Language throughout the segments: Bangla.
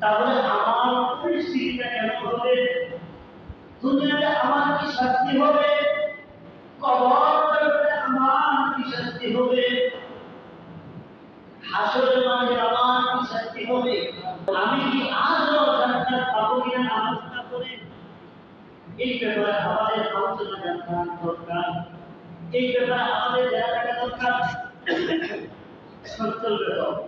তাহলে আমার পরিস্থিতিটা কেন হবে? দুনিয়াতে আমার কি শাস্তি হবে? আমার কি শাস্তি হবে? আমার কি শাস্তি হবে? আমি কি আজও পাবো কিনা করে এই ব্যাপারে আমাদের আলোচনা জানা দরকার। এই ব্যাপারে আমাদের জানা থাকা দরকার। সত্য ব্যাপার।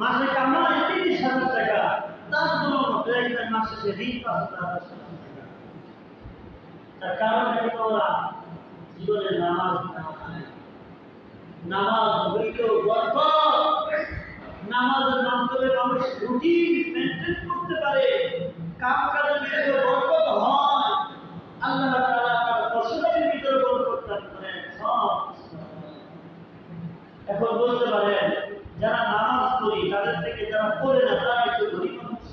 মাসে কামায় তিরিশ হাজার টাকা। তার কোনো ব্যাংকের মাসে সে ঋণ দশ হাজার তার কারণ জীবনে নামাজ নামাজ নামাজের মাধ্যমে মানুষ রুটিন মেনটেন করতে পারে। কাম বরকত হয়। আল্লাহ তার ফসলের ভিতরে বরকত দান করেন। এখন বলতে পারেন, যারা তাদের থেকে যারা পড়ে না, তারা একটু ধনী মানুষ।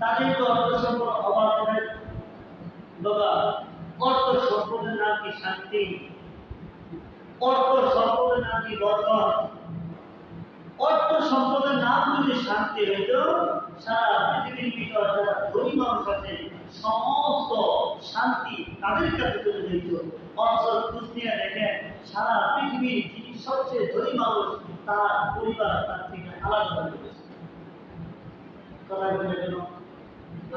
তাদের তো অর্থ সম্পদ অভাব নেই বাবা অর্থ সম্পদের নাম কি শান্তি? অর্থ সম্পদের নাম কি বরকত? অর্থ সম্পদের নাম যদি শান্তি হইত, সারা পৃথিবীর ভিতর যারা ধনী মানুষ আছে, সমস্ত শান্তি তাদের কাছে চলে যেত। অঞ্চল দেখেন, সারা পৃথিবীর যিনি সবচেয়ে ধনী মানুষ তার পরিবার তার থেকে আলাদা হয়ে গেছে। বলে কেন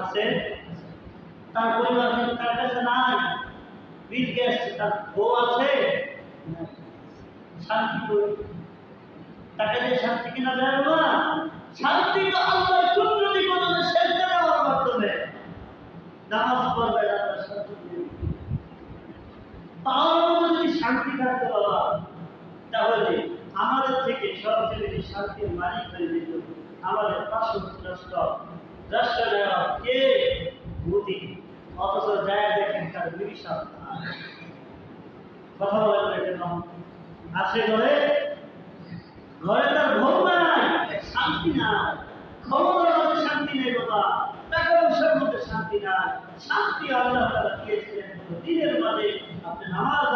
আছে। তার পরিবার তার কাছে নাই। বিল তার বউ আছে। শান্তি তাকে যে শান্তি কিনা না। শান্তি তো আল্লাহ সেজদা দেওয়ার মাধ্যমে। নামাজ পড়বে শান্তি যদি শান্তি থাকতে বাবা তাহলে আমাদের থেকে সবচেয়ে বেশি শান্তির মালিক হয়ে যেত আমাদের কে? অথচ যায় দেখেন তার কথা না আছে ঘরে? ঘরে তার ঘর নাই শান্তি নাই। ক্ষমতার মধ্যে শান্তি নেই বাবা। টাকা পয়সার মধ্যে শান্তি নাই। শান্তি আল্লাহ তারা দিয়েছিলেন। দিনের মাঝে আপনি নামাজ